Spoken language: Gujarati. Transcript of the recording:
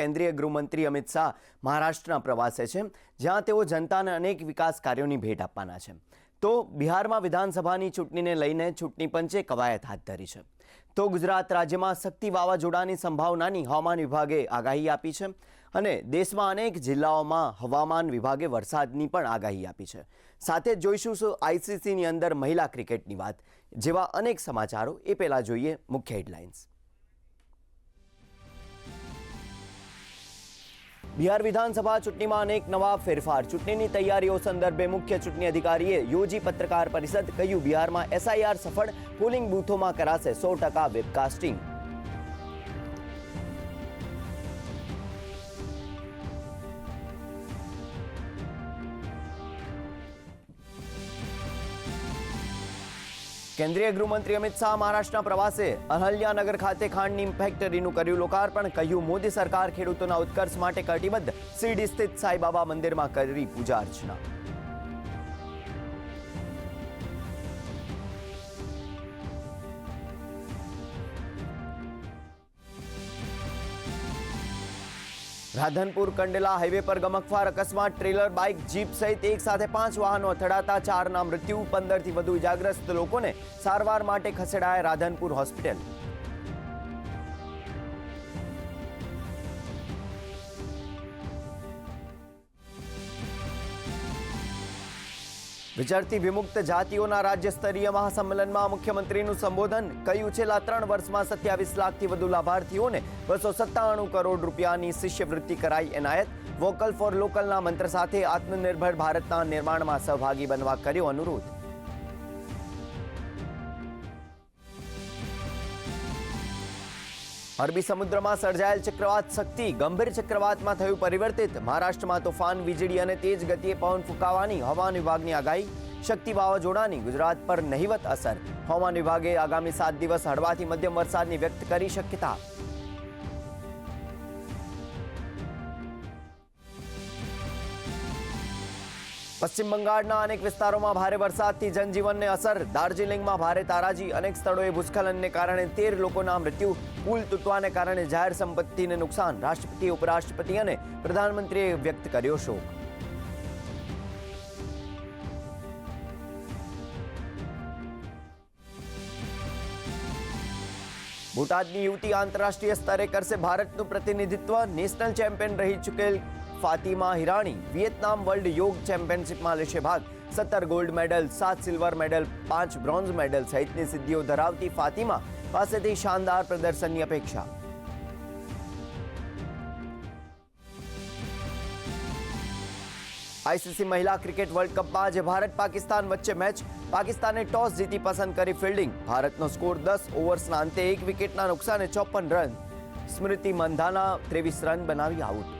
કેન્દ્રીય ગૃહમંત્રી અમિત શાહ મહારાષ્ટ્રના પ્રવાસે છે, જ્યાં તેઓ જનતાને અનેક વિકાસ કાર્યોની ભેટ આપવાના છે. તો બિહારમાં વિધાનસભાની ચૂંટણીને લઈને ચૂંટણી પંચે કવાયત હાથ ધરી છે. તો ગુજરાત રાજ્યમાં શક્તિ વાવાઝોડાની સંભાવનાની હવામાન વિભાગે આગાહી આપી છે અને દેશમાં અનેક જિલ્લાઓમાં હવામાન વિભાગે વરસાદની પણ આગાહી આપી છે. સાથે જ જોઈશું શું આઈસીસીની અંદર મહિલા ક્રિકેટની વાત, જેવા અનેક સમાચારો એ પહેલાં જોઈએ મુખ્ય હેડલાઇન્સ. બિહાર વિધાનસભા ચૂંટણીમાં અનેક નવા ફેરફાર. ચૂંટણીની તૈયારીઓ સંદર્ભે મુખ્ય ચૂંટણી અધિકારીએ યોજી પત્રકાર પરિષદ કહ્યું, બિહારમાં એસઆઈઆર સફળ, પોલિંગ બૂથોમાં કરાશે સો ટકા વેબકાસ્ટિંગ. કેન્દ્રીય ગૃહમંત્રી અમિત શાહ મહારાષ્ટ્રના પ્રવાસે અહલ્યાનગર ખાતે ખાંડની ફેક્ટરીનું કર્યું લોકાર્પણ. કહ્યું, મોદી સરકાર ખેડૂતોના ઉત્કર્ષ માટે કટિબદ્ધ શિરડી સ્થિત સાંઈબાબા મંદિરમાં કરી પૂજા અર્ચના. રાધનપુર કંડલા હાઈવે પર ગમકવાર અકસ્માત, ટ્રેલર, બાઇક, જીપ સહિત એક સાથે પાંચ વાહનો અથડાતા ચારના મૃત્યુ. પંદરથી વધુ ઇજાગ્રસ્ત લોકોને સારવાર માટે ખસેડાયા રાધનપુર હોસ્પિટલ. વિચારતી વિમુક્ત જાતિઓના રાજ્ય સ્તરીય મહાસંમેલનમાં મુખ્યમંત્રીનું સંબોધન કહ્યું છેલ્લા ત્રણ વર્ષમાં સત્યાવીસ લાખથી વધુ લાભાર્થીઓને બસો સત્તાણું કરોડ રૂપિયાની શિષ્યવૃત્તિ કરાઈ એનાયત વોકલ ફોર લોકલના મંત્ર સાથે આત્મનિર્ભર ભારતના નિર્માણમાં સહભાગી બનવા કર્યો અનુરોધ. અરબી સમુદ્રમાં સર્જાયેલ ચક્રવાત શક્તિ ગંભીર ચક્રવાતમાં થયું પરિવર્તિત. મહારાષ્ટ્રમાં તોફાન, વીજળી અને તેજ ગતિએ પવન ફૂંકાવાની હવામાન વિભાગની આગાહી. શક્તિ વાવાઝોડાની ગુજરાત પર નહિવત અસર. હવામાન વિભાગે આગામી સાત દિવસ હળવાથી મધ્યમ વરસાદની વ્યક્ત કરી શક્યતા. પશ્ચિમ બંગાળના અનેક વિસ્તારોમાં ભારે વરસાદથી જનજીવનને અસર. દાર્જિલિંગમાં ભારે તારાજી અનેક સ્થળોએ ભૂસ્ખલનને કારણે તેર લોકોના મૃત્યુ. પુલ તૂટવાને કારણે જાહેર સંપત્તિને નુકસાન. રાષ્ટ્રપતિ, ઉપરાષ્ટ્રપતિ અને પ્રધાનમંત્રીએ વ્યક્ત કર્યો શોક. બોટાદની યુવતી આંતરરાષ્ટ્રીય સ્તરે કરશે ભારતનું પ્રતિનિધિત્વ. નેશનલ ચેમ્પિયન રહી ચૂકેલ ફાતિમા હિરાણી વિયેતનામ વર્લ્ડ યોગ ચેમ્પિયનશિપમાં લેશે ભાગ સત્તર ગોલ્ડ મેડલ સાત સિલ્વર મેડલ પાંચ બ્રોન્ઝ મેડલ સહિતની સિદ્ધિઓ ધરાવતી ફાતિમા પાસેથી શાનદાર પ્રદર્શનની અપેક્ષા આઈસીસી મહિલા ક્રિકેટ વર્લ્ડ કપમાં આજે ભારત પાકિસ્તાન વચ્ચે મેચ પાકિસ્તાને ટોસ જીતી પસંદ કરી ફિલ્ડિંગ ભારતનો સ્કોર દસ ઓવર્સના અંતે એક વિકેટના નુકસાને ચોપન રન સ્મૃતિ મંધાના ત્રેવીસ રન બનાવી આઉટ